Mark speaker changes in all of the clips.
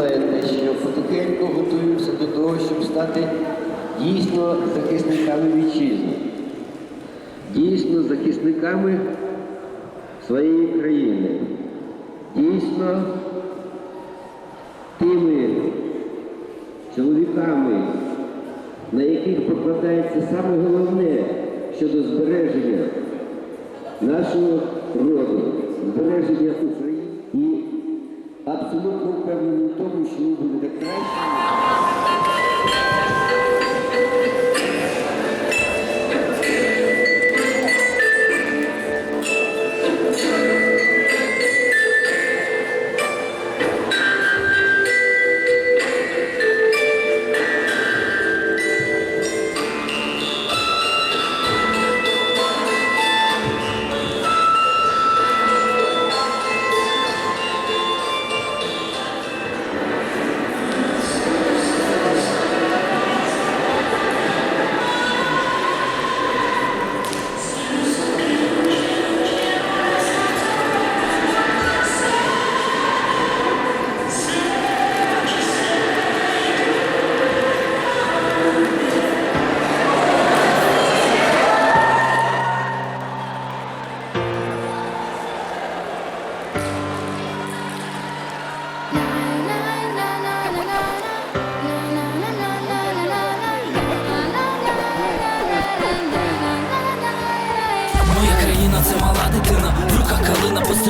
Speaker 1: знаєте, що потихеньку готуємося до того, щоб стати дійсно захисниками вітчизни, дійсно захисниками своєї країни, дійсно тими чоловіками, на яких покладається саме головне щодо збереження нашого роду, збереження України абсолютно впевнений в тому, що ви будете кращими.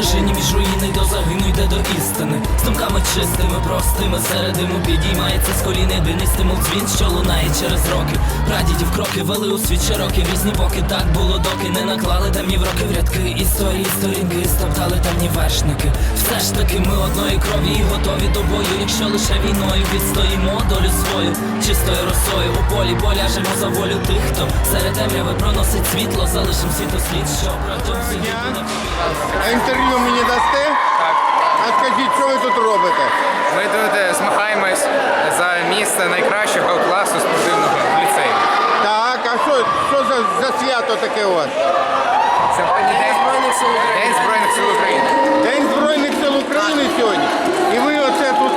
Speaker 2: Стежині між руїни до загину йде до істини. З думками чистими, простими, серед диму підіймається з колін єдиний стимул дзвін, що лунає через роки. Прадідів кроки вели у світ широкі різні боки. Так було, доки не наклали темні в роки в рядки. Історії, сторінки, стоптали темні вершники. Все ж таки ми одної крові і готові до бою. Якщо лише війною відстоїмо долю свою, чистою росою у полі поляжемо за волю тих, хто серед темряви проносить світло, залишим світу слід, що протягом світу не
Speaker 3: А інтерв'ю мені дасте?
Speaker 4: Так,
Speaker 3: А скажіть, що ви тут робите?
Speaker 4: ми тут е, змагаємось за місце найкращого класу спортивного в ліцеї.
Speaker 3: Так, а що, що за, за свято таке у вас?
Speaker 4: Сьогодні День Збройних Сил України. День Збройних Сил України.
Speaker 3: День Збройних сил України сьогодні. І ви оце тут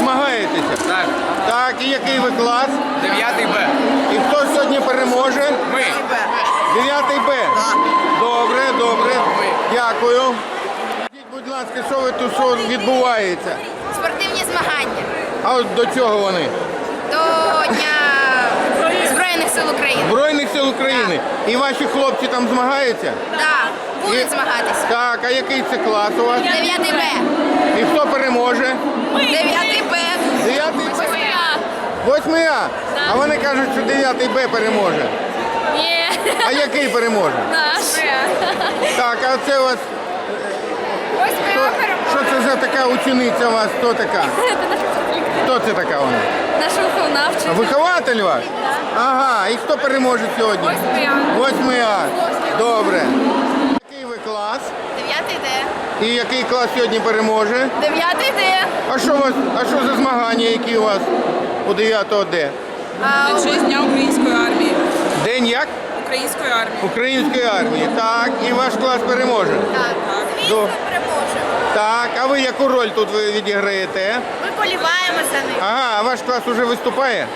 Speaker 3: змагаєтеся.
Speaker 4: Так,
Speaker 3: Так, і який ви клас?
Speaker 4: 9 Б.
Speaker 3: І хто сьогодні переможе?
Speaker 4: Ми.
Speaker 3: 9 Б. Добре, добре. Дякую. Ласка, що ви тут що відбувається?
Speaker 5: Спортивні змагання
Speaker 3: А от до чого вони?
Speaker 5: до Дня Збройних сил України.
Speaker 3: Збройних сил України. І ваші хлопці там змагаються?
Speaker 5: Так, будуть змагатися.
Speaker 3: Так, а який це клас у вас?
Speaker 5: 9 Б.
Speaker 3: І хто переможе?
Speaker 5: 9 Б.
Speaker 3: 9 Б. 8 А. А вони кажуть, що 9 Б переможе.
Speaker 5: Ні.
Speaker 3: А який переможе?
Speaker 5: Наш.
Speaker 3: Так, а це у вас
Speaker 5: 8
Speaker 3: що,
Speaker 5: А
Speaker 3: що це за така учениця у вас? Хто така? Хто це така вона?
Speaker 5: Наш виконавчий.
Speaker 3: Вихователь ваш? Ага, і хто переможе сьогодні?
Speaker 5: 8 А.
Speaker 3: 8 А. Добре. Який ви клас?
Speaker 5: 9 Д.
Speaker 3: І який клас сьогодні переможе?
Speaker 5: 9 Д.
Speaker 3: А що у вас? А що за змагання, які у вас у 9 Д?
Speaker 5: А,
Speaker 6: Честь Дня української армії.
Speaker 3: День як?
Speaker 6: Української армії.
Speaker 3: Української армії. Так, і ваш клас переможе.
Speaker 5: Так. Звісно, переможемо.
Speaker 3: Так, а ви яку роль тут ви відіграєте?
Speaker 5: Ми поліваємо за них.
Speaker 3: Ага, а ваш клас уже виступає?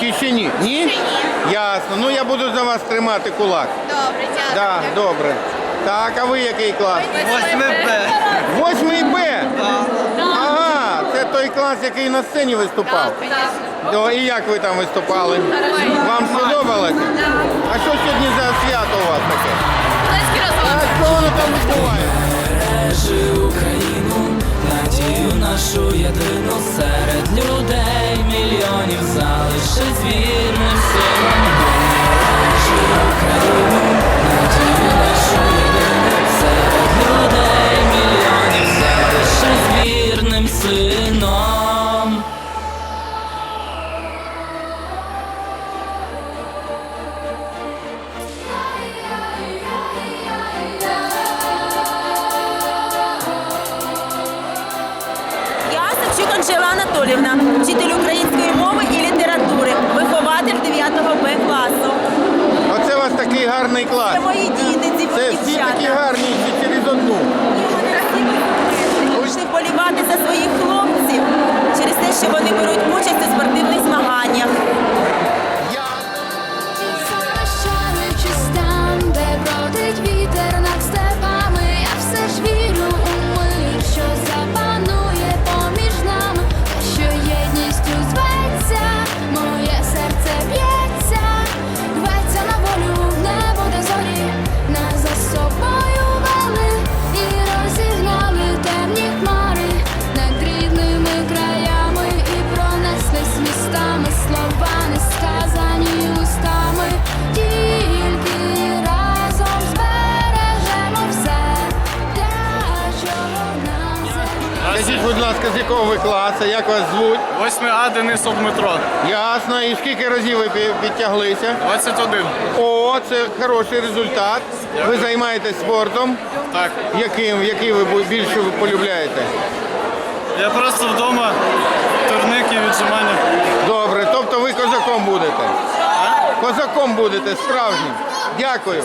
Speaker 3: Чи ще ні? Ні?
Speaker 5: Ще ні.
Speaker 3: Ясно. Ну я буду за вас тримати кулак.
Speaker 5: Добре, дякую.
Speaker 3: Так, добре. Так, а ви який клас?
Speaker 5: 8 Б.
Speaker 3: Восьмий Б. Ага, це той клас, який на сцені виступав. О, і як ви там виступали? Вам сподобалося? А що сьогодні за свято у вас таке? Що вас такий гарний клас.
Speaker 7: Це мої діти, ці
Speaker 3: Це всі такі гарні, ласка, з якого ви класу, як вас звуть?
Speaker 8: 8А Денисов Дмитро.
Speaker 3: Ясно. І скільки разів ви підтяглися?
Speaker 8: 21.
Speaker 3: О, це хороший результат. Ви займаєтесь спортом.
Speaker 8: Так.
Speaker 3: Яким, який ви більше полюбляєте?
Speaker 8: Я просто вдома турники, віджимання.
Speaker 3: Добре, тобто ви козаком будете. Козаком будете справжнім. Дякую.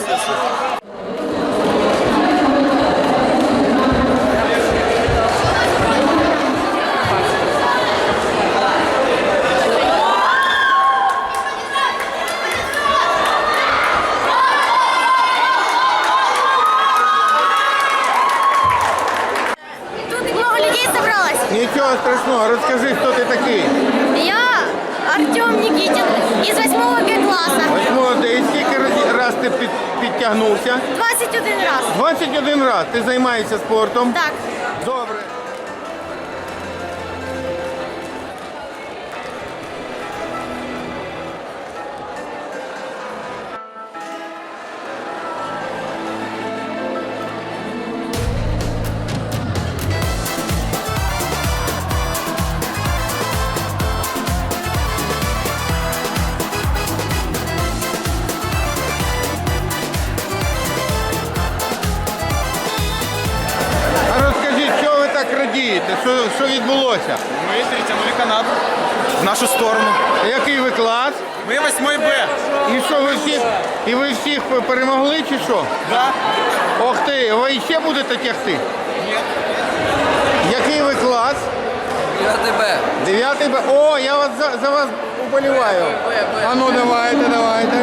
Speaker 3: Нічого страшного, розкажи, хто ти такий.
Speaker 5: Я Артем Никитин из 8 Б класса.
Speaker 3: Восьмого де і скільки разі- раз ти під, підтягнувся?
Speaker 5: 21 раз.
Speaker 3: 21 раз. Ти займаєшся спортом.
Speaker 5: Так.
Speaker 3: Добре. Відбулося?
Speaker 8: Ми перетягнули канат в нашу сторону.
Speaker 3: Який ви клас?
Speaker 8: Ми 8 Б.
Speaker 3: І що ви всіх? І ви всіх перемогли чи що?
Speaker 8: Да.
Speaker 3: Ох ти, ви ще будете тягти? Ні. Який ви клас? 9 Б. 9 Б. О, я вас за, за вас уболіваю. А ну давайте, давайте.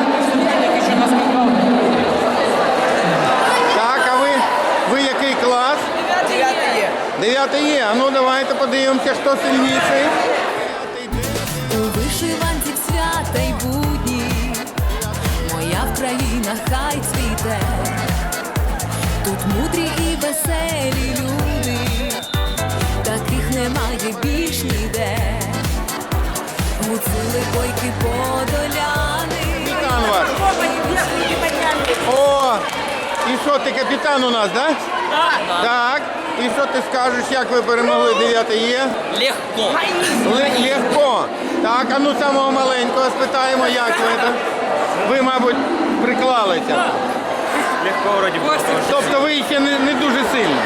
Speaker 3: Так, а ви, ви який клас? 9 9 Є. А ну давайте подивимося, хто сильніший.
Speaker 9: У вишиванці свята й будні, моя Вкраїна хай цвіте, тут мудрі і веселі люди, таких немає більш ніде. Гуцули бойки подоляни.
Speaker 3: Капітан ваш. О, і що ти капітан у нас, так? Да? Так. І що ти скажеш, як ви перемогли 9 Є?
Speaker 2: Легко.
Speaker 3: Легко. Так, а ну самого маленького спитаємо, як ви там. Ви, мабуть, приклалися.
Speaker 8: Легко вроді.
Speaker 3: Тобто ви ще не, не дуже сильні.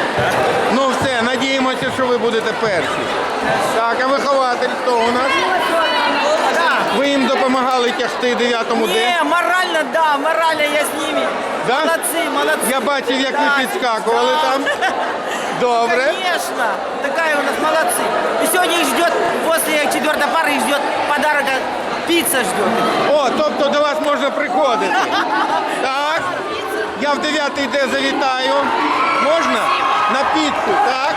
Speaker 3: Ну все, надіємося, що ви будете перші. Так, а вихователь хто у нас? Ви їм допомагали тягти 9-му Д?
Speaker 10: Не, морально, да, морально я с ними.
Speaker 3: Да?
Speaker 10: Молодцы, молодцы.
Speaker 3: Я бачив, як ви
Speaker 10: Да,
Speaker 3: підскакували
Speaker 10: да.
Speaker 3: там. Добре.
Speaker 10: Конечно, такая у нас молодцы. И сегодня их ждет, после четвертой пары их ждет подарок, а пицца ждет.
Speaker 3: О, тобто до вас можна приходити. Так. Я в 9 Д завітаю. Можна? На підку, так? Так.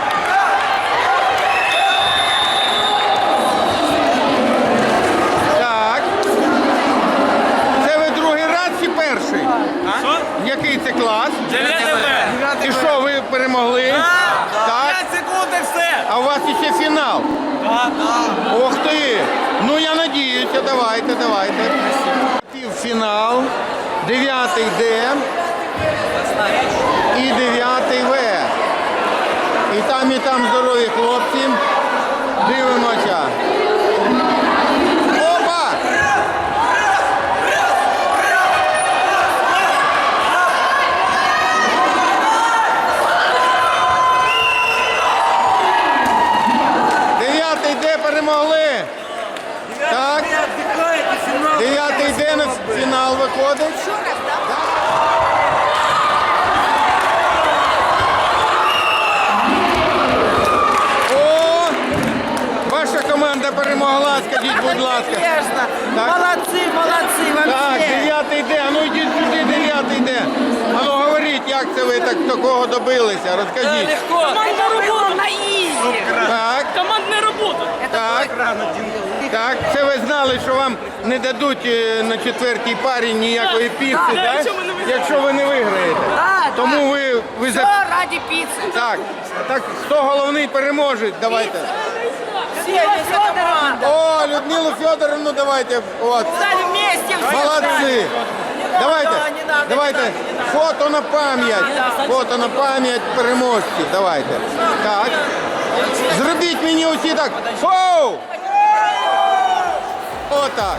Speaker 3: А фінал. фінал. Ох ти! Ну я надіюся, давайте, давайте. Півфінал, Дев'ятий Д і дев'ятий В. І там, і там здорові хлопці. Дивимося. Опа! Дев'ятий Д перемогли. Так. Дев'ятий Д на виходить. О! Ваша команда перемогла, скажіть, будь ласка.
Speaker 10: Конечно.
Speaker 3: Так.
Speaker 10: Молодцы, молодцы
Speaker 3: Так, дев'ятий йде, а ну йдіть сюди, дев'ятий йде. А ну говоріть, як це ви так такого добилися? Розкажіть.
Speaker 6: Робота на ізі.
Speaker 3: Так,
Speaker 6: Командна робота.
Speaker 3: так. Так, це ви знали, що вам не дадуть е, на четвертій парі ніякої піци,
Speaker 6: Так,
Speaker 3: так?
Speaker 6: якщо ви не виграєте.
Speaker 3: Якщо ви не виграєте.
Speaker 10: Так,
Speaker 3: Тому ви, ви за...
Speaker 10: Все ради пиццы.
Speaker 3: Так, так, хто головний переможець? Давайте.
Speaker 10: Все, команда.
Speaker 3: О, Людмилу Федоровну давайте. От.
Speaker 10: Вместе все.
Speaker 3: Молодці. Давайте, давайте, фото на пам'ять. Фото на пам'ять переможців. Давайте. Так. Зробіть мені усі так. Фоу! Отак.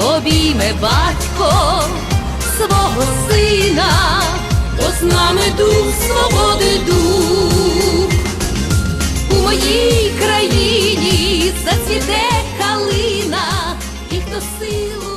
Speaker 7: обійме батько свого сина, бо з нами дух свободи дух. У моїй країні зацвіте калина, і хто сил